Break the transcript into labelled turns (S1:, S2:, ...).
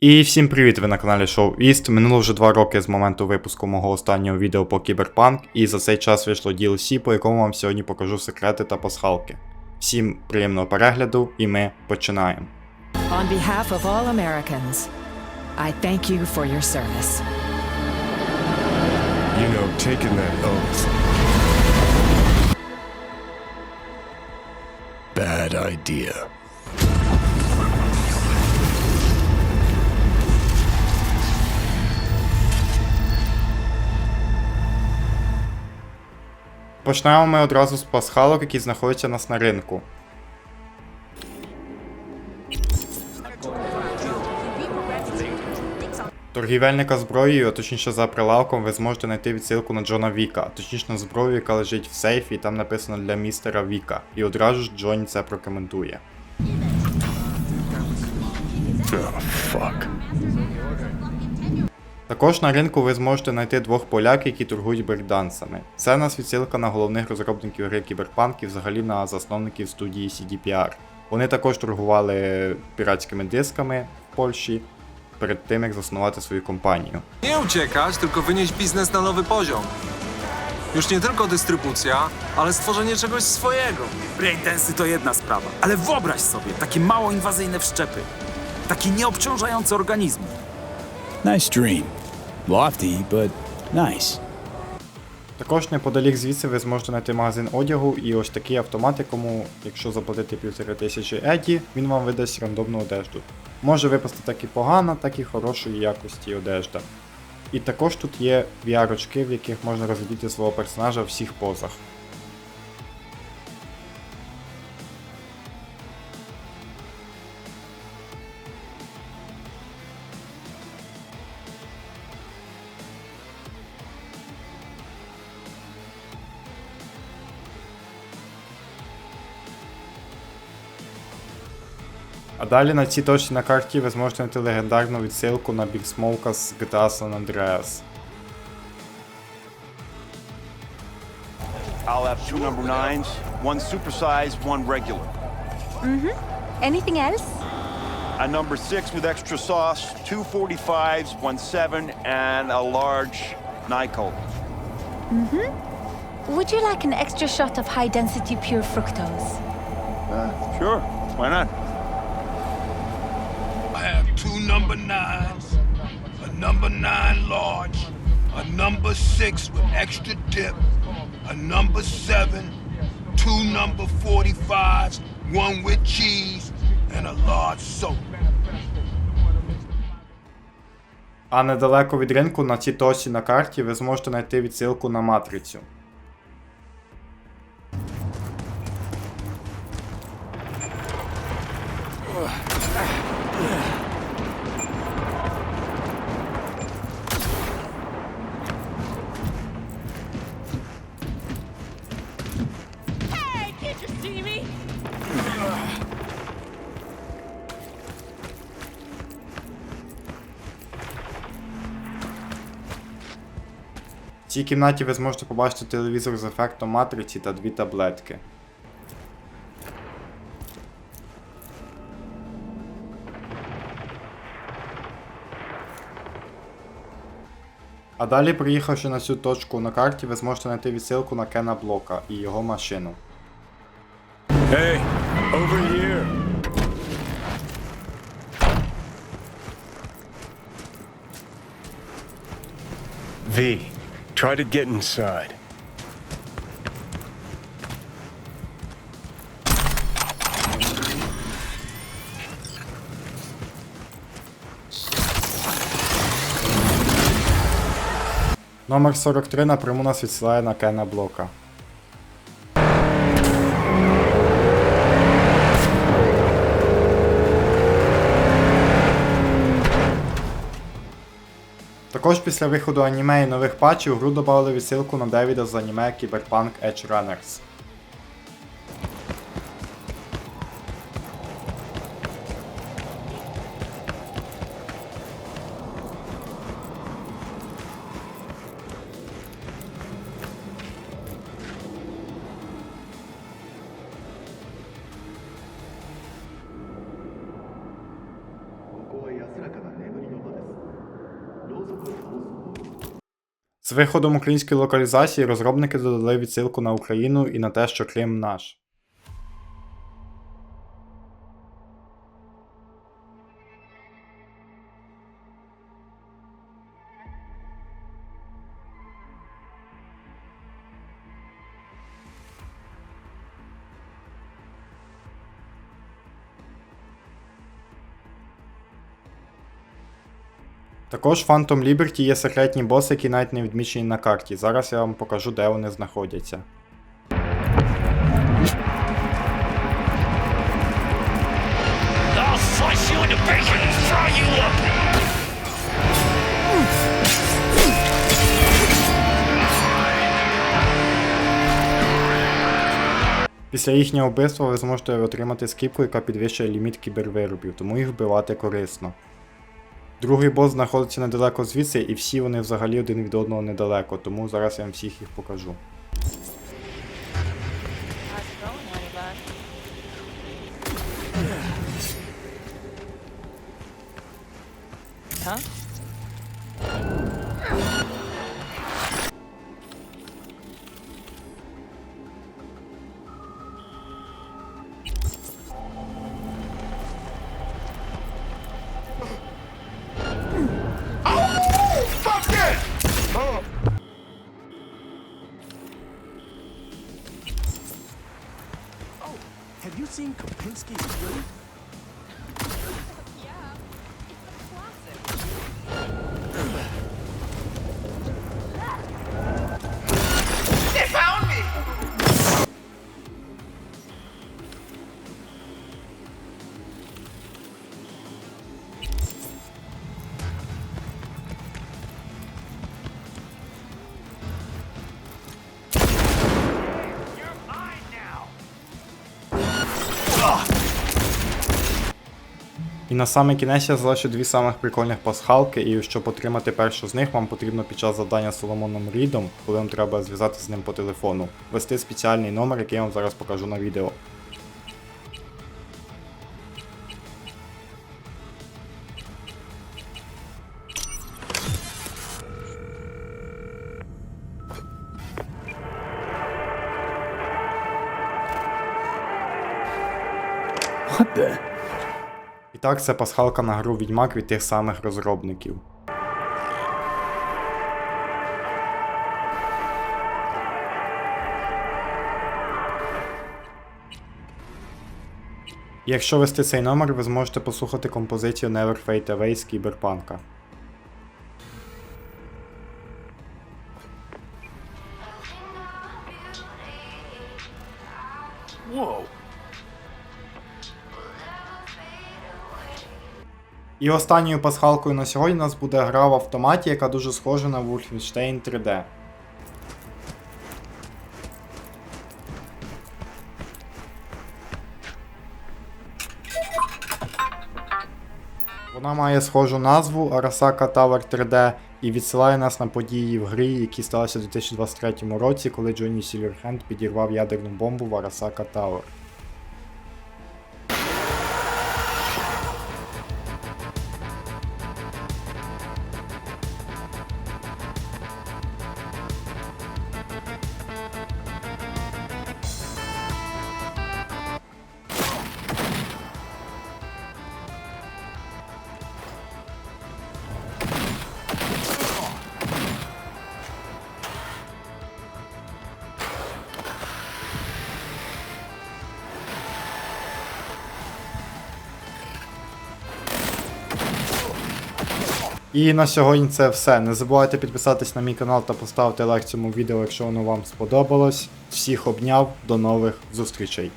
S1: І всім привіт! Ви на каналі Show East. Минуло вже два роки з моменту випуску мого останнього відео по Кіберпанк, і за цей час вийшло DLC, по якому вам сьогодні покажу секрети та пасхалки. Всім приємного перегляду, і ми починаємо.
S2: On behalf of all Americans, I thank you for your service.
S3: You know, taking that oath. Bad idea.
S1: Почнемо ми одразу з пасхалок, які знаходяться у нас на ринку. Торгівельника зброєю, а точніше за прилавком, ви зможете знайти відсилку на Джона Віка, а точніше на зброю, яка лежить в сейфі, і там написано для містера Віка. І одразу ж Джонні це прокоментує.
S3: Oh, fuck.
S1: Також на ринку ви зможете знайти двох поляків, які торгують брейкдансами. Це нас відсилка на головних розробників гри Кіберпанк і взагалі на засновників студії CDPR. Вони також торгували піратськими дисками в Польщі перед тим, як заснувати свою компанію.
S4: Nie uciekać, tylko wynieść biznes na nowy poziom. Już nie tylko dystrybucja, ale stworzenie czegoś swojego.
S5: Breakdance to jedna sprawa, ale wyobraź sobie takie mało inwazyjne wszczepy. Takie nieobciążające organizmu.
S6: Nice dream. Lofty, but nice.
S1: Також неподалік звідси ви зможете знайти магазин одягу і ось такий автомат, якому, якщо заплатити півтори тисячі еді, він вам видасть рандомну одежду. Може випасти так і погана, так і хорошої якості одежда. І також тут є VR-очки, в яких можна розглядіти свого персонажа в всіх позах. А далі на цій точці на карті ви зможете знайти легендарну відсилку на Big Smoke з GTA San Andreas.
S7: I'll have two number nines, one supersized, one regular.
S8: Anything else?
S7: A number six with extra sauce, two 45s, one seven, and a large Nycol.
S8: Would you like an extra shot of high density pure fructose?
S7: Uh, sure, why not?
S9: Two number nines, a number nine large, a number six with extra dip, a number seven, two number 45s, one with cheese, and a large soap.
S1: А недалеко від ринку на цій точці на карті ви зможете знайти відсилку на матрицю. В цій кімнаті ви зможете побачити телевізор з ефектом матриці та дві таблетки. А далі, приїхавши на цю точку на карті, ви зможете знайти відсилку на Кена Блока і його машину.
S3: Hey, over here. V, try to get inside.
S1: Номер 43 напряму нас відсилає на Кена Блока. Також після виходу аніме і нових патчів гру додали відсилку на Девіда з аніме Cyberpunk Edge Runners. З виходом української локалізації розробники додали відсилку на Україну і на те, що Крим наш. Також в Phantom Liberty є секретні боси, які навіть не відмічені на карті. Зараз я вам покажу, де вони знаходяться. Після їхнього вбивства ви зможете отримати скіпку, яка підвищує ліміт кібервиробів, тому їх вбивати корисно. Другий бос знаходиться недалеко звідси, і всі вони взагалі один від одного недалеко, тому зараз я вам всіх їх покажу.
S5: Have you seen Kopinski's
S1: на саме кінець я залишу дві самих прикольних пасхалки, і щоб отримати першу з них, вам потрібно під час завдання з Соломоном Рідом, коли вам треба зв'язатися з ним по телефону, ввести спеціальний номер, який я вам зараз покажу на відео.
S6: What the?
S1: Так, це пасхалка на гру Відьмак від тих самих розробників. Якщо ввести цей номер, ви зможете послухати композицію Never Fade Away з Кіберпанка.
S5: Whoa.
S1: І останньою пасхалкою на сьогодні у нас буде гра в автоматі, яка дуже схожа на Wolfenstein 3D. Вона має схожу назву Arasaka Tower 3D і відсилає нас на події в грі, які сталися у 2023 році, коли Джонні Сілверхенд підірвав ядерну бомбу в Arasaka Tower. І на сьогодні це все. Не забувайте підписатись на мій канал та поставити лайк цьому відео, якщо воно вам сподобалось. Всіх обняв, до нових зустрічей.